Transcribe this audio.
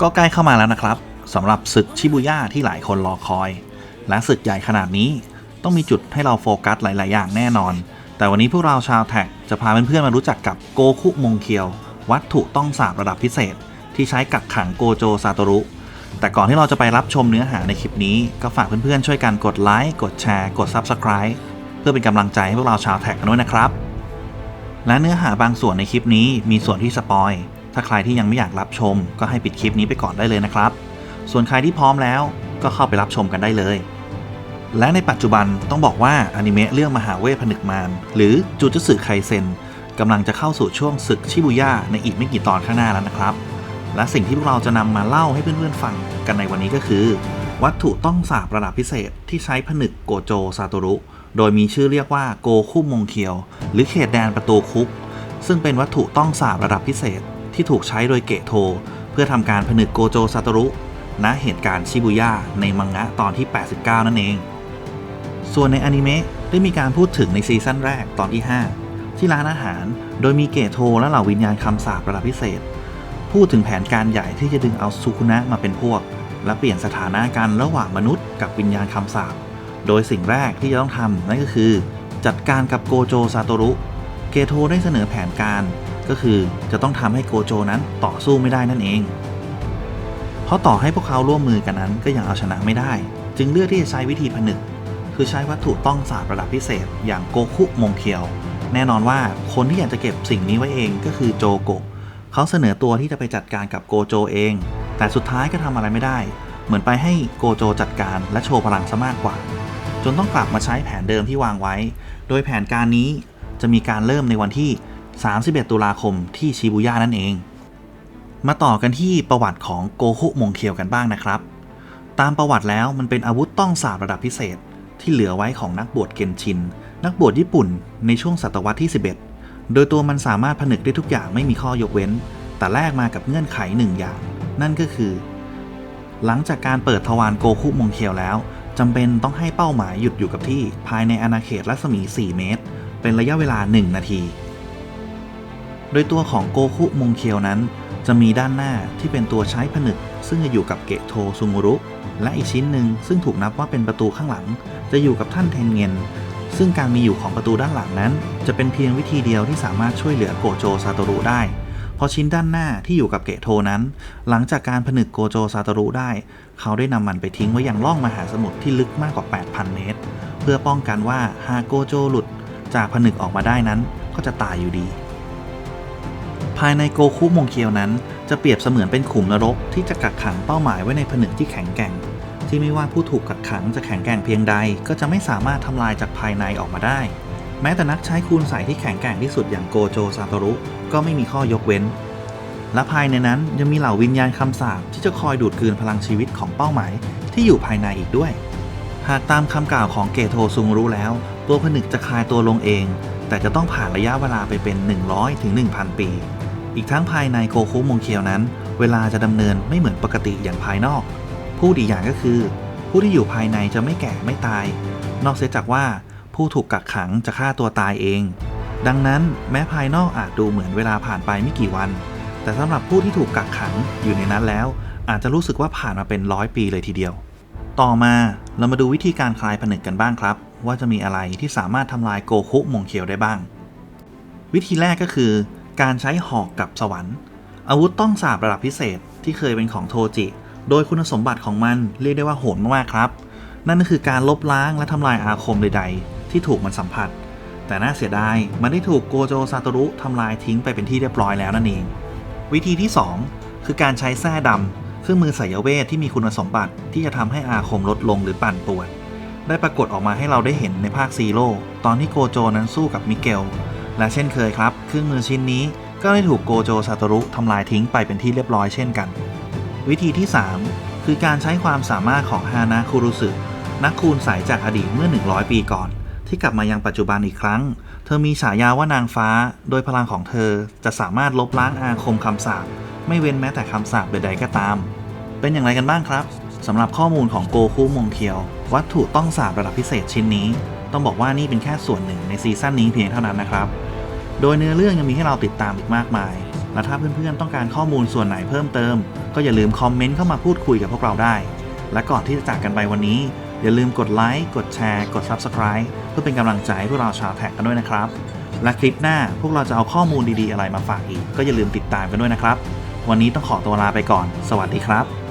ก็ใกล้เข้ามาแล้วนะครับสำหรับศึกชิบูย่าที่หลายคนรอคอย และศึกใหญ่ขนาดนี้ต้องมีจุดให้เราโฟกัสหลาย ๆ อย่างแน่นอน แต่วันนี้พวกเราชาวแท็กจะพาเพื่อนๆมารู้จักกับโกคุมงเคียว วัตถุต้องสาบระดับพิเศษ ที่ใช้กักขังโกโจซาโตรุ แต่ก่อนที่เราจะไปรับชมเนื้อหาในคลิปนี้ ก็ฝากเพื่อน ๆ ช่วยกันกดไลค์กดแชร์ กด Subscribe เพื่อเป็นกำลังใจให้พวกเราชาวแท็กกันด้วยนะครับ และเนื้อหาบางส่วนในคลิปนี้มีส่วนที่สปอย ถ้าใครที่ยังไม่อยากรับชม ก็ให้ปิดคลิปนี้ไปก่อนได้เลยนะครับ ส่วนใครที่พร้อมแล้วก็เข้าไปรับชมกันได้เลย และในปัจจุบันต้องบอกว่าอนิเมะเรื่องมหาเวทผนึกมารหรือจูจ u สึไคเซนกำลังจะเข้าสู่ช่วงศึกชิบุย่าในอีกไม่กี่ตอนข้างหน้าแล้วนะครับ และสิ่งที่พวกเราจะนำมาเล่าให้เพื่อนๆฟังกันในวันนี้ก็คือ วัตถุต้องสาบระดับพิเศษที่ใช้ผนึกโกโจซาโตรุ โดยมีชื่อเรียกว่าโกคุมงเคียว หรือเขตแดนประตูคุก ซึ่งเป็นวัตถุต้องสาบระดับพิเศษ ที่ถูกใช้โดยเกะโท เพื่อทำการผนึกโกโจซาโตรุณเหตุการณ์ชิบุย่าในมังงะตอนที่ 89 นั่นเอง ส่วนในอนิเมะได้มีการพูดถึงในซีซั่นแรกตอนที่ 5 ที่ร้านอาหาร โดยมีเกะโทและเหล่าวิญญาณคำสาประดับพิเศษ พูดถึงแผนการใหญ่ที่จะดึงเอาซูคุนะมาเป็นพวก และเปลี่ยนสถานะกันระหว่างมนุษย์กับวิญญาณคำสาปโดยสิ่งแรกที่จะต้องทำนั่นก็คือ จัดการกับโกโจซาโตรุ เกโทได้เสนอแผนการ ก็คือจะต้องทำให้โกโจนั้นต่อสู้ไม่ได้นั่นเอง เพราะต่อให้พวกเขาร่วมมือกันนั้นก็ยังเอาชนะไม่ได้ จึงเลือกที่จะใช้วิธีผนึก คือใช้วัตถุต้องสาบระดับพิเศษ อย่างโกคุมงเคียว แน่นอนว่าคนที่อยากจะเก็บสิ่งนี้ไว้เองก็คือโจโกะเขาเสนอตัวที่จะไปจัดการกับโกโจเอง แต่สุดท้ายก็ทำอะไรไม่ได้ เหมือนไปให้โกโจจัดการและโชว์พลังซะมากกว่า จนต้องกลับมาใช้แผนเดิมที่วางไว้ โดยแผนการนี้จะมีการเริ่มในวันที่ 31 ตุลาคมที่ชิบุย่านั่นเอง มาต่อกันที่ประวัติของโกคุมงเคียวกันบ้างนะครับ ตามประวัติแล้วมันเป็นอาวุธต้องสาบระดับพิเศษ ที่เหลือไว้ของนักบวชเกนชิน นักบวชญี่ปุ่นในช่วงศตวรรษที่ 11 โดยตัวมันสามารถผนึกได้ทุกอย่างไม่มีข้อยกเว้น แต่แลกมากับเงื่อนไขหนึ่งอย่าง นั่นก็คือ หลังจากการเปิดทวารโกคุมงเคียวแล้วจำเป็นต้องให้เป้าหมายหยุดอยู่กับที่ภายในอาณาเขตรัศมี 4 เมตร เป็นระยะเวลา 1 นาที โดยตัวของโกคุมงเคียวนั้น จะมีด้านหน้าที่เป็นตัวใช้ผนึก ซึ่งจะอยู่กับเกะโทซุงุรุ และอีกชิ้นหนึ่งซึ่งถูกนับว่าเป็นประตูข้างหลัง จะอยู่กับท่านเทนเงินซึ่งการมีอยู่ของประตูด้านหลังนั้น จะเป็นเพียงวิธีเดียวที่สามารถช่วยเหลือโกโจซาโตรุได้เพราะชิ้นด้านหน้าที่อยู่กับเกะโทนั้น หลังจากการผนึกโกโจซาโตรุได้ เขาได้นำมันไปทิ้งไว้อยังล่องมหาสมุทรที่ลึกมากกว่า 8,000 เมตร เพื่อป้องกันว่าหากโกโจหลุด จากผนึกออกมาได้นั้นก็จะตายอยู่ดีายในโกคุมงเคียวนั้น จะเปรียบเสมือนเป็นขุมนรกที่จะกักขังเป้าหมายไว้ในผนึกที่แข็งแกร่ง ที่ไม่ว่าผู้ถูกกักขังจะแข็งแกร่งเพียงใด ก็จะไม่สามารถทำลายจากภายในออกมาได้ แม้แต่นักใช้คูณใสที่แข็งแกร่งที่สุดอย่างโกโจซาโตรุก็ไม่มีข้อยกเว้น และภายในนั้นยังมีเหล่าวิญญาณคำสาปที่จะคอยดูดกลืนพลังชีวิตของเป้าหมายที่อยู่ภายในอีกด้วย หากตามคำกล่าวของเกโทซุงรู้แล้ว ตัวผนึกจะคลายตัวลงเอง แต่จะต้องผ่านระยะเวลาไปเป็น 100ถึง1,000 ปี อีกทั้งภายในโกคุมงเคียวนั้น เวลาจะดำเนินไม่เหมือนปกติอย่างภายนอกพูดอีกอย่างก็คือ ผู้ที่อยู่ภายในจะไม่แก่ไม่ตาย นอกเสียจากว่าผู้ถูกกักขังจะฆ่าตัวตายเอง ดังนั้นแม้ภายนอกอาจดูเหมือนเวลาผ่านไปไม่กี่วัน แต่สำหรับผู้ที่ถูกกักขังอยู่ในนั้นแล้ว อาจจะรู้สึกว่าผ่านมาเป็นร้อยปีเลยทีเดียว ต่อมาเรามาดูวิธีการคลายผนึกกันบ้างครับ ว่าจะมีอะไรที่สามารถทำลายโกคุมงเคียวได้บ้าง วิธีแรกก็คือ การใช้หอกกับสวรรค์ อาวุธต้องสาบระดับพิเศษที่เคยเป็นของโทจิ โดยคุณสมบัติของมันเรียกได้ว่าโหดมากครับ นั่นก็คือการลบล้างและทำลายอาคมใด ๆ ที่ถูกมันสัมผัส แต่น่าเสียดายมันได้ถูกโกโจซาโตรุทำลายทิ้งไปเป็นที่เรียบร้อยแล้วนั่นเอง วิธีที่ 2 คือการใช้แส้ดำเครื่องมือสายเวทที่มีคุณสมบัติที่จะทำให้อาคมลดลงหรือปั่นป่วนได้ปรากฏออกมาให้เราได้เห็นในภาคซีโร่ตอนที่โกโจนั้นสู้กับมิเกล และเช่นเคยครับ เครื่องมือชิ้นนี้ก็ได้ถูกโกโจซาโตรุทำลายทิ้งไปเป็นที่เรียบร้อยเช่นกัน วิธีที่ 3 คือการใช้ความสามารถของฮานาคุรุสึนักคูณสายจากอดีตเมื่อ 100 ปีก่อน ที่กลับมายังปัจจุบันอีกครั้ง เธอมีฉายาว่านางฟ้า โดยพลังของเธอจะสามารถลบล้างอาคมคำสาปไม่เว้นแม้แต่คำสาปใดๆก็ตาม เป็นอย่างไรกันบ้างครับสำหรับข้อมูลของโกคุมงเคียว วัตถุต้องสาบระดับพิเศษชิ้นนี้ ต้องบอกว่านี่เป็นแค่ส่วนหนึ่งในซีซั่นนี้เพียงเท่านั้นนะครับ โดยเนื้อเรื่องยังมีให้เราติดตามอีกมากมาย และถ้าเพื่อนๆต้องการข้อมูลส่วนไหนเพิ่มเติม ก็อย่าลืมคอมเมนต์เข้ามาพูดคุยกับพวกเราได้ และก่อนที่จะจากกันไปวันนี้ อย่าลืมกดไลค์ กดแชร์ กด Subscribe เพื่อเป็นกำลังใจให้พวกเราชาวแท็กกันด้วยนะครับ และคลิปหน้าพวกเราจะเอาข้อมูลดีๆอะไรมาฝากอีก ก็อย่าลืมติดตามกันด้วยนะครับ วันนี้ต้องขอตัวลาไปก่อน สวัสดีครับ